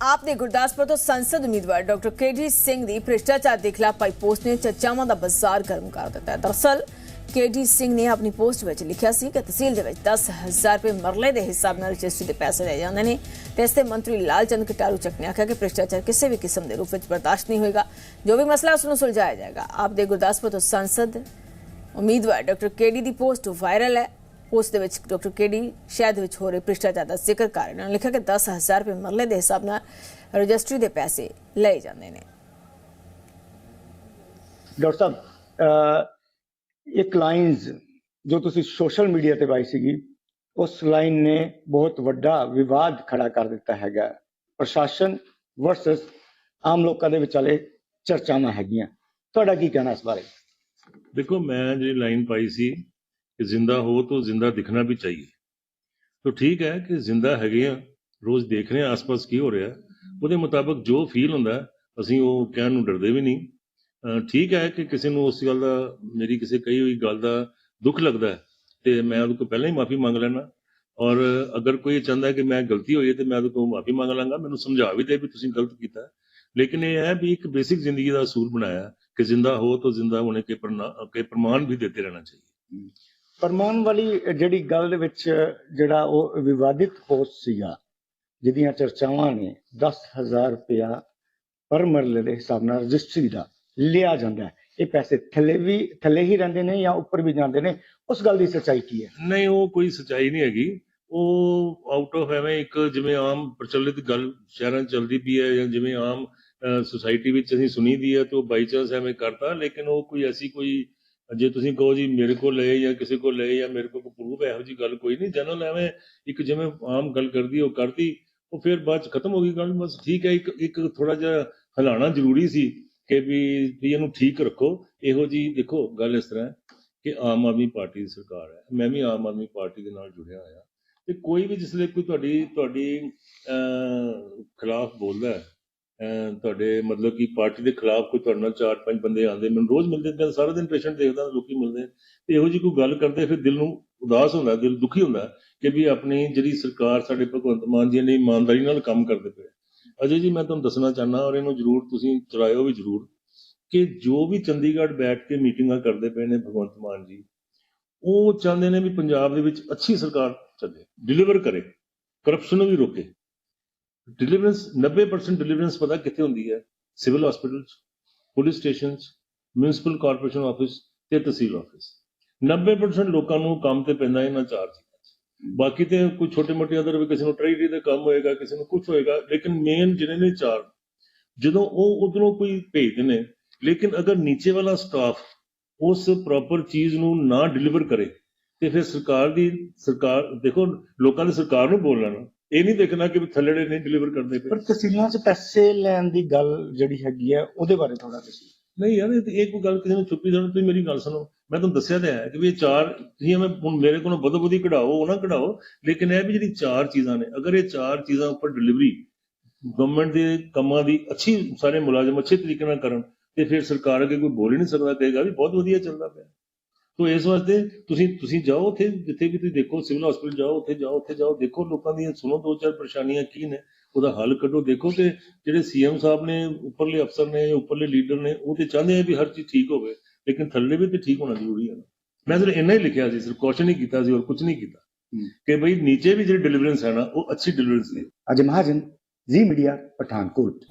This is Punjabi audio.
ਆਪ ਦੇ ਗੁਰਦਾਸਪੁਰ ਤੋਂ ਸੰਸਦ ਉਮੀਦਵਾਰ ਡਾਕਟਰ ਕੇਡੀ ਸਿੰਘ ਦੀ ਭ੍ਰਿਸ਼ਟਾਚਾਰ ਦੇ ਖਿਲਾਫ ਪਾਈ ਪੋਸਟ ਨੇ ਚਰਚਾਵਾਂ ਦਾ ਬਾਜ਼ਾਰ ਗਰਮ ਕਰ ਦਿੱਤਾ ਹੈ। ਦਰਅਸਲ, ਕੇਡੀ ਸਿੰਘ ਨੇ ਆਪਣੀ ਪੋਸਟ ਵਿੱਚ ਲਿਖਿਆ ਸੀ ਕਿ ਤਹਿਸੀਲ ਦੇ ਵਿੱਚ 10000 ਰੁਪਏ ਮਰਲੇ ਦੇ ਹਿਸਾਬ ਨਾਲ ਰਜਿਸਟਰੀ ਦੇ ਪੈਸੇ ਲਏ ਜਾਂਦੇ ਨੇ ਤੇ ਇਸ ਤੇ ਮੰਤਰੀ ਲਾਲਚੰਦ ਕਟਾਰੂ ਚੱਕ ਨੇ ਆਖਿਆ ਕਿ ਭ੍ਰਿਸ਼ਟਾਚਾਰ ਕਿਸੇ ਵੀ ਕਿਸਮ ਦੇ ਰੂਪ ਵਿੱਚ ਬਰਦਾਸ਼ਤ ਨਹੀਂ ਹੋਏਗਾ। ਜੋ ਵੀ ਮਸਲਾ ਉਸ ਨੂੰ ਸੁਲਝਾਇਆ ਜਾਏਗਾ। ਆਪ ਦੇ ਗੁਰਦਾਸਪੁਰ ਤੋਂ ਸੰਸਦ ਉਮੀਦਵਾਰ ਡਾਕਟਰ ਕੇਡੀ ਦੀ ਪੋਸਟ ਵਾਇਰਲ ਹੈ। ਉਸ ਦੇ ਵਿੱਚ ਡਾਕਟਰ ਕੇਡੀ ਸ਼ਾਇਦ ਵਿੱਚ ਹੋ ਰਹੇ ਭ੍ਰਿਸ਼ਟਾਚਾਰ ਦਾ ਜ਼ਿਕਰ ਕਰ ਰਹੇ ਨੇ। ਲਿਖਿਆ ਕਿ 10000 ਰੁਪਏ ਮਰਲੇ ਦੇ ਹਿਸਾਬ ਨਾਲ ਰਜਿਸਟਰੀ ਦੇ ਪੈਸੇ ਲਏ ਜਾਂਦੇ ਨੇ। ਡਾਕਟਰ ਸਾਹਿਬ ਇੱਕ ਲਾਈਨਸ ਜੋ ਤੁਸੀਂ ਸੋਸ਼ਲ ਮੀਡੀਆ ਤੇ ਪਾਈ ਸੀਗੀ ਉਸ ਲਾਈਨ ਨੇ ਬਹੁਤ ਵੱਡਾ ਵਿਵਾਦ ਖੜਾ ਕਰ ਦਿੱਤਾ ਹੈਗਾ। ਪ੍ਰਸ਼ਾਸਨ ਵਰਸਸ ਆਮ ਲੋਕਾਂ ਦੇ ਵਿਚਾਲੇ ਚਰਚਾਵਾਂ ਹੈਗੀਆਂ। ਤੁਹਾਡਾ ਕੀ ਕਹਿਣਾ ਇਸ ਬਾਰੇ? ਦੇਖੋ ਮੈਂ ਜਿਹੜੀ ਲਾਈਨ ਪਾਈ ਸੀ कि जिंदा हो तो जिंदा दिखना भी चाहिए तो ठीक है कि जिंदा ਹੈਗੇ ਆ ਰੋਜ਼ ਦੇਖ ਰਹੇ ਆ ਆਸ-ਪਾਸ ਕੀ ਹੋ ਰਿਹਾ ਉਹਦੇ ਮੁਤਾਬਕ ਜੋ ਫੀਲ ਹੁੰਦਾ ਹੈ, ਅਸੀਂ ਉਹ ਕਹਿਣ ਨੂੰ ਡਰਦੇ ਵੀ ਨਹੀਂ ਅਹ ਠੀਕ ਹੈ ਕਿ ਕਿਸੇ ਨੂੰ ਉਸ ਗੱਲ ਦਾ ਮੇਰੀ ਕਿਸੇ ਕਹੀ ਹੋਈ ਗੱਲ ਦਾ ਦੁੱਖ ਲੱਗਦਾ ਹੈ ਤੇ ਮੈਂ ਉਹਦੇ ਕੋਲ ਪਹਿਲਾਂ ਹੀ ਮਾਫੀ ਮੰਗ ਲੈਣਾ ਔਰ ਅਗਰ ਕੋਈ ਚਾਹੁੰਦਾ ਹੈ ਕਿ ਮੈਂ ਗਲਤੀ ਹੋਈ ਹੈ ਤੇ ਮੈਂ ਉਹਦੇ ਕੋਲ ਮਾਫੀ ਮੰਗ ਲਾਂਗਾ ਮੈਨੂੰ ਸਮਝਾ ਵੀ ਦੇ ਵੀ ਤੁਸੀਂ ਗਲਤ ਕੀਤਾ ਹੈ। ਲੇਕਿਨ ਇਹ ਹੈ ਵੀ ਇੱਕ ਬੇਸਿਕ ਜ਼ਿੰਦਗੀ ਦਾ ਅਸੂਲ ਬਣਾਇਆ ਹੈ कि जिंदा हो तो जिंदा होने के प्रना- के प्रमाण भी ਪਰਮਾਨ ਵਾਲੀ ਜਿਹੜੀ ਗੱਲ ਦੇ ਵਿੱਚ ਜਿਹੜਾ ਉਹ ਵਿਵਾਦਿਤ ਹੋਸ ਸੀਗਾ, ਜਿਹਦੀਆਂ ਚਰਚਾਵਾਂ ਨੇ 10000 ਰੁਪਇਆ ਪਰ ਮਰਲੇ ਦੇ ਹਿਸਾਬ ਨਾਲ ਰਜਿਸਟਰੀ ਦਾ ਲਿਆ ਜਾਂਦਾ ਹੈ। ਇਹ ਪੈਸੇ ਥੱਲੇ ਵੀ, ਥੱਲੇ ਹੀ ਰਹਿੰਦੇ ਨੇ ਜਾਂ ਉੱਪਰ ਵੀ ਜਾਂਦੇ ਨੇ? ਉਸ ਗੱਲ ਦੀ ਸੱਚਾਈ ਕੀ ਹੈ? ਨਹੀਂ, ਉਹ ਕੋਈ ਸੱਚਾਈ ਨਹੀਂ ਹੈਗੀ। ਉਹ ਆਊਟ ਆਫ ਐਵੇਂ ਇੱਕ ਜਿਵੇਂ ਆਮ ਪ੍ਰਚਲਿਤ ਗੱਲ ਸ਼ਹਿਰਾਂ 'ਚ ਚੱਲਦੀ ਪਈ ਹੈ ਜਾਂ ਜਿਵੇਂ ਆਮ ਸੋਸਾਇਟੀ ਵਿੱਚ ਅਸੀਂ ਸੁਣੀ ਦੀ ਹੈ ਤੇ ਉਹ ਬਾਈ ਚਾਂਸ ਐਵੇਂ ਕਰਦਾ ਲੇਕਿਨ ਉਹ ਕੋਈ ਐਸੀ ਕੋਈ ਜੇ ਤੁਸੀਂ ਕਹੋ ਜੀ ਮੇਰੇ ਕੋਲ ਲਏ ਜਾਂ ਕਿਸੇ ਕੋਲ ਲਏ ਜਾਂ ਮੇਰੇ ਕੋਲ ਕੋਈ ਪ੍ਰੂਫ ਹੈ, ਇਹੋ ਜੀ ਗੱਲ ਕੋਈ ਨਹੀਂ ਜਨਰਲ ਐਵੇਂ ਇੱਕ ਜਿਵੇਂ ਆਮ ਗੱਲ ਕਰਦੀ, ਉਹ ਕਰਦੀ, ਉਹ ਫਿਰ ਬਾਅਦ ਚ ਖਤਮ ਹੋ ਗਈ ਗੱਲ, ਬਸ ਠੀਕ ਹੈ, ਇੱਕ ਇੱਕ ਥੋੜਾ ਜਿਹਾ ਹਿਲਾਣਾ ਜ਼ਰੂਰੀ ਸੀ ਕਿ ਵੀ ਇਹਨੂੰ ਠੀਕ ਰੱਖੋ। ਇਹੋ ਜੀ ਦੇਖੋ ਗੱਲ ਇਸ ਤਰ੍ਹਾਂ ਕਿ ਆਮ ਆਦਮੀ ਪਾਰਟੀ ਦੀ ਸਰਕਾਰ ਹੈ। ਮੈਂ ਵੀ ਆਮ ਆਦਮੀ ਪਾਰਟੀ ਦੇ ਨਾਲ ਜੁੜਿਆ ਹੋਇਆ। ਤੇ ਕੋਈ ਵੀ ਜਿਸਲੇ ਕੋਈ ਤੁਹਾਡੀ ਤੁਹਾਡੀ ਖਿਲਾਫ ਬੋਲਦਾ ਹੈ ਤੁਹਾਡੇ ਮਤਲਬ ਕਿ ਪਾਰਟੀ ਦੇ ਖਿਲਾਫ ਕੋਈ ਤੁਹਾਡੇ ਨਾਲ ਚਾਰ ਪੰਜ ਬੰਦੇ ਆਉਂਦੇ, ਮੈਨੂੰ ਰੋਜ਼ ਮਿਲਦੇ ਮੈਂ ਸਾਰਾ ਦਿਨ ਪੇਸ਼ੈਂਟ ਦੇਖਦਾ, ਲੋਕੀ ਮਿਲਦੇ ਤੇ ਇਹੋ ਜਿਹੀ ਕੋਈ ਗੱਲ ਕਰਦੇ, ਫਿਰ ਦਿਲ ਨੂੰ ਉਦਾਸ ਹੁੰਦਾ, ਦਿਲ ਦੁਖੀ ਹੁੰਦਾ ਕਿ ਵੀ ਆਪਣੀ ਜਿਹੜੀ ਸਰਕਾਰ ਸਾਡੇ ਭਗਵੰਤ ਮਾਨ ਜੀ ਨੇ ਇਮਾਨਦਾਰੀ ਨਾਲ ਕੰਮ ਕਰਦੇ ਪਏ ਅਜੇ ਜੀ ਮੈਂ ਤੁਹਾਨੂੰ ਦੱਸਣਾ ਚਾਹਨਾ ਔਰ ਇਹਨੂੰ ਜ਼ਰੂਰ ਤੁਸੀਂ ਚਲਾਇਓ ਵੀ ਜ਼ਰੂਰ ਕਿ ਜੋ ਵੀ ਚੰਡੀਗੜ੍ਹ ਬੈਠ ਕੇ ਮੀਟਿੰਗਾਂ ਕਰਦੇ ਪਏ ਨੇ ਭਗਵੰਤ ਮਾਨ ਜੀ, ਉਹ ਚਾਹੁੰਦੇ ਨੇ ਵੀ ਪੰਜਾਬ ਦੇ ਵਿੱਚ ਅੱਛੀ ਸਰਕਾਰ ਚੱਲੇ ਡਿਲੀਵਰ ਕਰੇ ਕਰਪਸ਼ਨ ਨੂੰ ਵੀ ਰੋਕੇ। ਡਿਲੀਵਰੈਂਸ 90% ਡਿਲੀਵਰੈਂਸ ਪਤਾ ਕਿੱਥੇ ਹੁੰਦੀ ਹੈ? Civil hospitals police stations municipal corporation office ਤੇ ਤਹਿਸੀਲ ਆਫਿਸ 90% ਲੋਕਾਂ ਨੂੰ ਕੰਮ ਤੇ ਪੈਂਦਾ ਇਹਨਾਂ ਚਾਰ ਚੀਜ਼ਾਂ 'ਚ। ਬਾਕੀ ਤੇ ਕੋਈ ਛੋਟੇ ਮੋਟੇ ਅਦਰ ਵੀ ਕਿਸੇ ਨੂੰ ਟ੍ਰੇਡਰੀ ਦਾ ਕੰਮ ਹੋਏਗਾ, ਕਿਸੇ ਨੂੰ ਕੁਝ ਹੋਏਗਾ, ਲੇਕਿਨ ਮੇਨ ਜਿਹੜੇ ਨੇ ਚਾਰ, ਜਦੋਂ ਉਹ ਉਧਰੋਂ ਕੋਈ ਭੇਜਦੇ ਨੇ ਲੇਕਿਨ ਅਗਰ ਨੀਚੇ ਵਾਲਾ ਸਟਾਫ ਉਸ ਪ੍ਰੋਪਰ ਚੀਜ਼ ਨੂੰ ਨਾ ਡਿਲੀਵਰ ਕਰੇ, ਤੇ ਫਿਰ ਸਰਕਾਰ ਦੀ, ਸਰਕਾਰ, ਦੇਖੋ, ਲੋਕਾਂ ਦੀ ਸਰਕਾਰ ਨੂੰ ਬੋਲਣਾ ਨਾ। ਇਹ ਨਹੀਂ ਦੇਖਣਾ ਕਿ ਥੱਲੜੇ ਨਹੀਂ ਡਿਲੀਵਰ ਕਰਦੇ ਪਏ। ਪਰ ਤਹਿਸੀਲਾਂ 'ਚ ਪੈਸੇ ਲੈਣ ਦੀ ਗੱਲ ਜਿਹੜੀ ਹੈਗੀ ਹੈ ਉਹਦੇ ਬਾਰੇ ਥੋੜਾ ਦੱਸੋ। ਨਹੀਂ ਯਾਰ ਇਹ ਇਹ ਕੋਈ ਗੱਲ ਕਿਸੇ ਨੂੰ ਛੁਪੀ ਜਾਣ ਤੁਸੀਂ ਮੇਰੀ ਗੱਲ ਸੁਣੋ। ਮੈਂ ਤੁਹਾਨੂੰ ਦੱਸਿਆ ਤਾਂ ਹੈ ਕਿ ਵੀ ਇਹ ਚਾਰ ਤੁਸੀਂ ਐਵੇਂ ਹੁਣ ਮੇਰੇ ਕੋਲੋਂ ਬਦੋ ਬਦੀ ਕਢਾਓ ਉਹ ਨਾ ਕਢਾਓ। ਲੇਕਿਨ ਇਹ ਵੀ ਜਿਹੜੀ ਚਾਰ ਚੀਜ਼ਾਂ ਨੇ ਅਗਰ ਇਹ ਚਾਰ ਚੀਜ਼ਾਂ ਉੱਪਰ ਡਿਲੀਵਰੀ ਗਵਰਨਮੈਂਟ ਦੇ ਕੰਮਾਂ ਦੀ ਅੱਛੀ ਸਾਰੇ ਮੁਲਾਜ਼ਮ ਅੱਛੇ ਤਰੀਕੇ ਨਾਲ ਕਰਨ ਤੇ ਫਿਰ ਸਰਕਾਰ ਅੱਗੇ ਕੋਈ ਬੋਲ ਹੀ ਨਹੀਂ ਸਕਦਾ ਕਹੇਗਾ ਵੀ ਬਹੁਤ ਵਧੀਆ ਚੱਲਦਾ ਪਿਆ। ਤੋ ਇਸ ਵਾਸਤੇ ਤੁਸੀਂ ਤੁਸੀਂ ਜਾਓ ਉੱਥੇ ਜਿੱਥੇ ਵੀ ਤੁਸੀਂ ਦੇਖੋ ਸਿਵਲ ਹਸਪੀਟਲ ਜਾਓ ਉੱਥੇ ਜਾਓ ਉੱਥੇ ਜਾਓ ਦੇਖੋ ਲੋਕਾਂ ਦੀਆਂ ਸੁਣੋ ਦੋ ਚਾਰ ਪਰੇਸ਼ਾਨੀਆਂ ਕੀ ਨੇ ਉਹਦਾ ਹੱਲ ਕੱਢੋ ਦੇਖੋ ਕਿ ਜਿਹੜੇ ਸੀਐਮ ਸਾਹਿਬ ਨੇ ਉੱਪਰਲੇ ਅਫਸਰ ਨੇ ਜਾਂ ਉੱਪਰਲੇ ਲੀਡਰ ਨੇ ਉਹ ਤੇ ਚਾਹੁੰਦੇ ਆ ਵੀ ਹਰ ਚੀਜ਼ ਠੀਕ ਹੋਵੇ ਲੇਕਿਨ ਥੱਲੇ ਵੀ ਤੇ ਠੀਕ ਹੋਣਾ ਜ਼ਰੂਰੀ ਹੈ ਮੈਂ ਸਿਰਫ ਇੰਨਾ ਹੀ ਲਿਖਿਆ ਸੀ ਸਿਰਫ ਕੁਐਸਚਨ ਹੀ ਕੀਤਾ ਸੀ ਹੋਰ ਕੁਝ ਨਹੀਂ ਕੀਤਾ। ਕਿ ਬਈ ਨੀਚੇ ਵੀ ਜਿਹੜੀ ਡਿਲੀਵਰੈਂਸ ਹੈ ਨਾ ਉਹ ਅੱਛੀ ਡਿਲੀਵਰੈਂਸ ਹੈ ਅਜੇ ਮਹਾਜਨ ਜੀ ਮੀਡੀਆ ਪਠਾਨਕੋਟ।